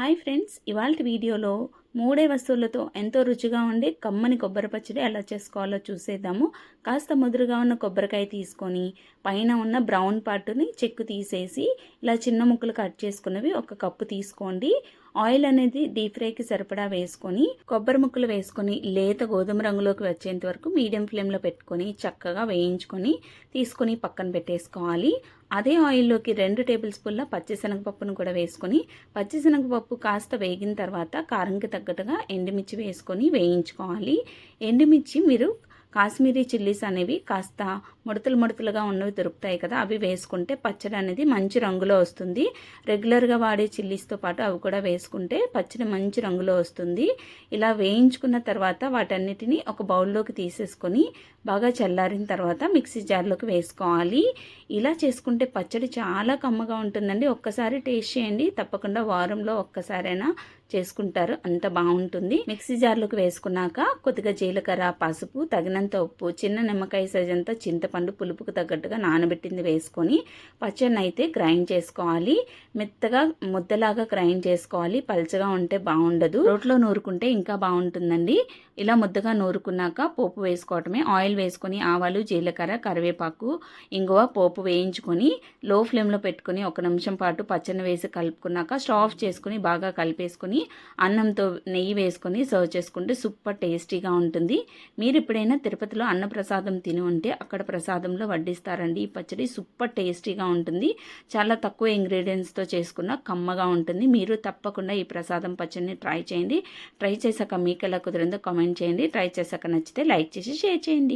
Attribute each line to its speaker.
Speaker 1: Hi friends ఇవాళ వీడియోలో మూడే వస్తువులతో ఎంతో రుచిగా ఉండే కమ్మని కొబ్బరి పచ్చడి ఎలా చేసుకోవాలో చూసేద్దాము. కాస్త ముదురుగా ఉన్న కొబ్బరికాయ తీసుకొని పైన ఉన్న బ్రౌన్ పార్ట్ని చెక్కు తీసేసి ఇలా చిన్న ముక్కలు కట్ చేసుకున్నవి ఒక కప్పు తీసుకోండి. ఆయిల్ అనేది డీప్ ఫ్రైకి సరిపడా వేసుకొని కొబ్బరి ముక్కలు వేసుకొని లేత గోధుమ రంగులోకి వచ్చేంత వరకు మీడియం ఫ్లేమ్లో పెట్టుకొని చక్కగా వేయించుకొని తీసుకొని పక్కన పెట్టేసుకోవాలి. అదే ఆయిల్లోకి రెండు టేబుల్ స్పూన్ల పచ్చిశనగపప్పును కూడా వేసుకొని పచ్చిశనగపప్పు కాస్త వేగిన తర్వాత కారంకి తగ్గట్టుగా ఎండుమిర్చి వేసుకొని వేయించుకోవాలి. ఎండుమిర్చి మీరు కాశ్మీరీ చిల్లీస్ అనేవి కాస్త ముడతలు ముడతలుగా ఉన్నవి దొరుకుతాయి కదా అవి వేసుకుంటే పచ్చడి అనేది మంచి రంగులో వస్తుంది. రెగ్యులర్గా వాడే చిల్లీస్తో పాటు అవి కూడా వేసుకుంటే పచ్చడి మంచి రంగులో వస్తుంది. ఇలా వేయించుకున్న తర్వాత వాటన్నిటిని ఒక బౌల్లోకి తీసేసుకొని బాగా చల్లారిన తర్వాత మిక్సీ జార్లోకి వేసుకోవాలి. ఇలా చేసుకుంటే పచ్చడి చాలా కమ్మగా ఉంటుందండి. ఒక్కసారి టేస్ట్ చేయండి. తప్పకుండా వారంలో ఒక్కసారైనా చేసుకుంటారు. అంత బాగుంటుంది. మిక్సీ జార్లోకి వేసుకున్నాక కొద్దిగా జీలకర్ర పసుపు తగినంత ఉప్పు చిన్న నిమ్మకాయ సైజ్ అంతా చింతపండు పులుపుకు తగ్గట్టుగా నానబెట్టింది వేసుకొని పచ్చడిని అయితే గ్రైండ్ చేసుకోవాలి. మెత్తగా ముద్దలాగా గ్రైండ్ చేసుకోవాలి. పల్చగా ఉంటే బాగుండదు. రోట్లో నూరుకుంటే ఇంకా బాగుంటుందండి. ఇలా ముద్దగా నూరుకున్నాక పోపు వేసుకోవటమే. ఆయిల్ వేసుకొని ఆవాలు జీలకర్ర కరివేపాకు ఇంగువ పోపు వేయించుకొని లో ఫ్లేమ్లో పెట్టుకొని ఒక నిమిషం పాటు పచ్చని వేసి కలుపుకున్నాక స్టవ్ ఆఫ్ చేసుకుని బాగా కలిపేసుకొని అన్నంతో నెయ్యి వేసుకొని సర్వ్ చేసుకుంటే సూపర్ టేస్టీగా ఉంటుంది. మీరు ఎప్పుడైనా తిరుపతిలో అన్నప్రసాదం తిని ఉంటే అక్కడ ప్రసాదంలో వడ్డిస్తారండి. ఈ పచ్చడి సూపర్ టేస్టీగా ఉంటుంది. చాలా తక్కువ ఇంగ్రీడియంట్స్తో చేసుకున్న కమ్మగా ఉంటుంది. మీరు తప్పకుండా ఈ ప్రసాదం పచ్చడిని ట్రై చేయండి. ట్రై చేశాక మీకు ఎలా కుదిరిందో కామెంట్ చేయండి. ట్రై చేశాక నచ్చితే లైక్ చేసి షేర్ చేయండి.